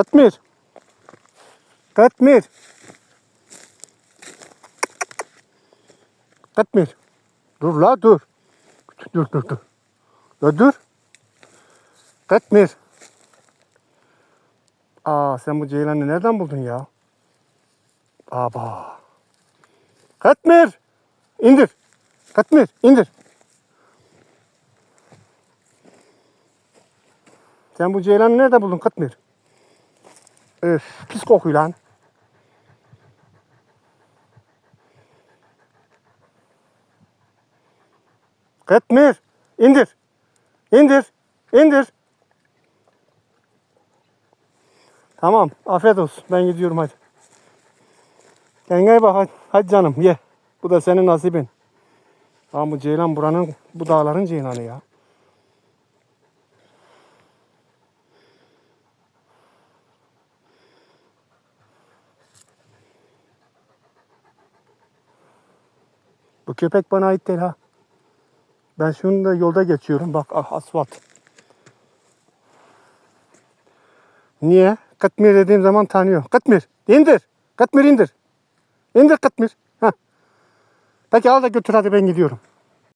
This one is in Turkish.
Katmir. Katmir. Katmir. Dur la dur. Dur dur dur. La dur. Katmir. Aa sen bu ceylanı nereden buldun ya? Aba. Katmir. İndir. Katmir indir. Sen bu ceylanı nerede buldun Katmir? Öf pis kokuyor lan. Katmir indir. İndir. İndir. Tamam afiyet olsun ben gidiyorum hadi. Kendine bak hadi. Hadi canım ye. Bu da senin nasibin. Ama bu ceylan buranın bu dağların ceylanı ya. Bu köpek bana ait değil ha. Ben şunu da yolda geçiyorum. Bak ah asfalt. Niye? Katmir dediğim zaman tanıyor. Katmir indir. Katmir indir. İndir Katmir. Heh. Peki al da götür hadi ben gidiyorum.